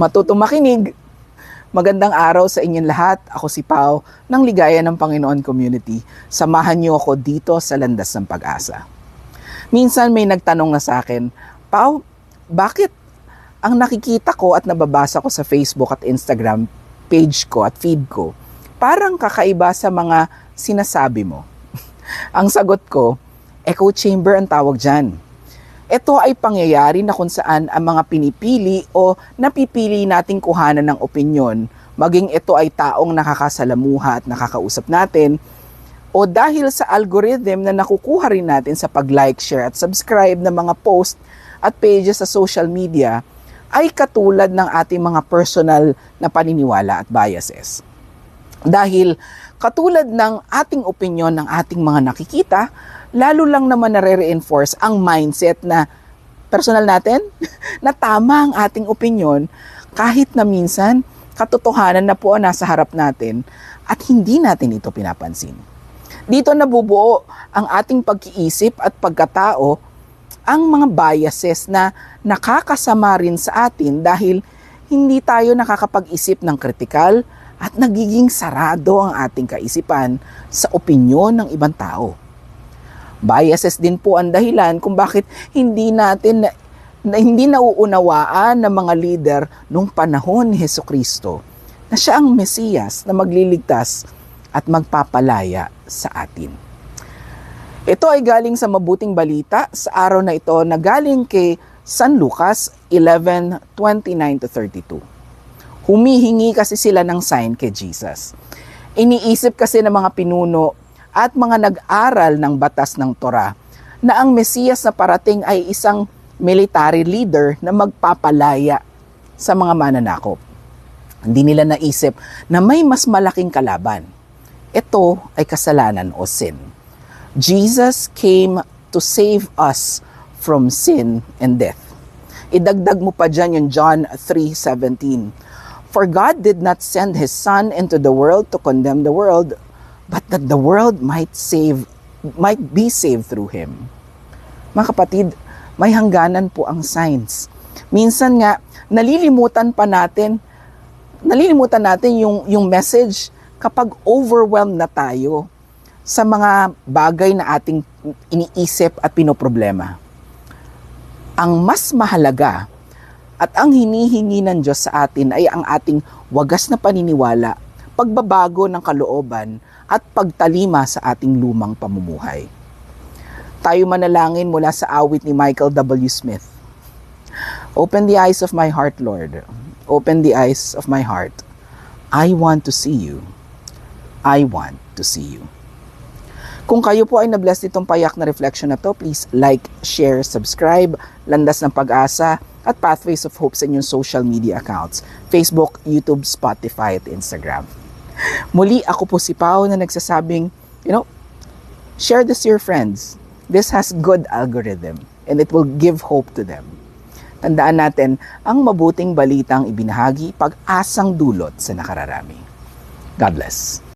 Matutong makinig. Magandang araw sa inyong lahat. Ako si Pau ng Ligaya ng Panginoon Community. Samahan niyo ako dito sa Landas ng Pag-asa. Minsan may nagtanong na sa akin, Pau, bakit ang nakikita ko at nababasa ko sa Facebook at Instagram page ko at feed ko, parang kakaiba sa mga sinasabi mo? ang sagot ko, echo chamber ang tawag dyan. Ito ay pangyayari na kung saan ang mga pinipili o napipili nating kuhanan ng opinyon, maging ito ay taong nakakasalamuha at nakakausap natin, o dahil sa algorithm na nakukuha rin natin sa pag-like, share at subscribe ng mga post at pages sa social media, ay katulad ng ating mga personal na paniniwala at biases. Dahil katulad ng ating opinion ng ating mga nakikita, lalo lang naman nare-reinforce ang mindset na personal natin, na tama ang ating opinion kahit na minsan katotohanan na po ang nasa harap natin at hindi natin ito pinapansin. Dito nabubuo ang ating pag-iisip at pagkatao ang mga biases na nakakasama rin sa atin dahil hindi tayo nakakapag-isip ng kritikal at nagiging sarado ang ating kaisipan sa opinyon ng ibang tao. Biases din po ang dahilan kung bakit hindi natin na, hindi nauunawaan ng mga leader nung panahon ni Heso Kristo na siya ang Mesiyas na magliligtas at magpapalaya sa atin. Ito ay galing sa mabuting balita sa araw na ito na galing kay San Lucas 11:29 to 32. Humihingi kasi sila ng sign kay Jesus. Iniisip kasi ng mga pinuno at mga nag-aral ng batas ng Torah na ang Mesiyas na parating ay isang military leader na magpapalaya sa mga mananakop. Hindi nila naisip na may mas malaking kalaban. Ito ay kasalanan o sin. Jesus came to save us from sin and death. Idagdag mo pa dyan yung John 3.17. For God did not send His Son into the world to condemn the world, but that the world might save might be saved through him. Mga kapatid, may hangganan po ang signs. Minsan nga nalilimutan pa natin nalilimutan natin yung yung message kapag overwhelmed na tayo sa mga bagay na ating iniisip at pinoproblema. Ang mas mahalaga at ang hinihingi ng Diyos sa atin ay ang ating wagas na paniniwala, pagbabago ng kalooban at pagtalima sa ating lumang pamumuhay. Tayo manalangin mula sa awit ni Michael W. Smith. Open the eyes of my heart, Lord. Open the eyes of my heart. I want to see you. I want to see you. Kung kayo po ay na-bless nitong payak na reflection na to, please like, share, subscribe, Landas ng Pag-asa, at Pathways of Hope sa inyong social media accounts, Facebook, YouTube, Spotify, at Instagram. Muli, ako po si Pao na nagsasabing, you know, share this to your friends. This has good algorithm and it will give hope to them. Tandaan natin, ang mabuting balitang ibinahagi pag-asang dulot sa nakararami. God bless.